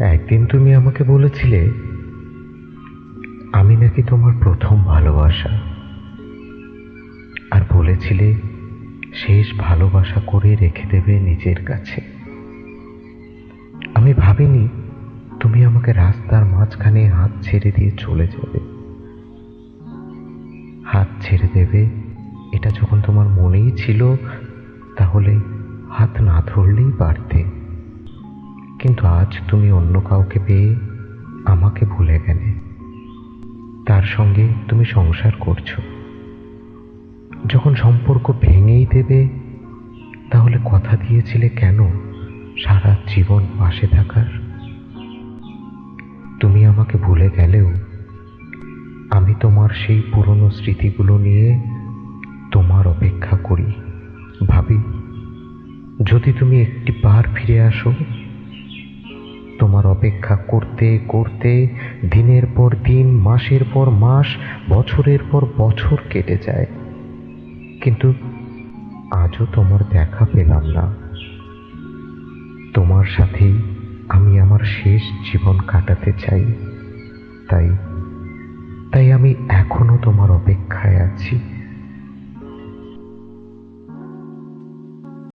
একদিন তুমি আমাকে বলেছিলে, আমি নাকি তোমার প্রথম ভালোবাসা। আর বলেছিলে, শেষ ভালোবাসা করে রেখে দেবে নিজের কাছে। আমি ভাবিনি তুমি আমাকে রাস্তার মাঝখানে হাত ছেড়ে দিয়ে চলে যাবে। হাত ছেড়ে দেবে, এটা যখন তোমার মনেই ছিল, তাহলে হাত না ধরলেই পারতে কিন্তু আজ তুমি অন্য কাউকে পেয়ে আমাকে ভুলে গেলে। তার সঙ্গে তুমি সংসার করছ। যখন সম্পর্ক ভেঙেই দেবে, তাহলে কথা দিয়েছিলে কেন? সারা জীবন পাশে থাকার। তুমি আমাকে ভুলে গেলেও, আমি তোমার সেই পুরনো স্মৃতিগুলো নিয়ে তোমার অপেক্ষা করি। ভাবি, যদি তুমি একটি বার ফিরে আসো তোমার অপেক্ষা করতে করতে, দিনের পর দিন, মাসের পর মাস, বছরের পর বছর কেটে যায়। কিন্তু আজও তোমার দেখা পেলাম না। তোমার সাথেই আমি আমার শেষ জীবন কাটাতে চাই। তাই তাই আমি এখনও তোমার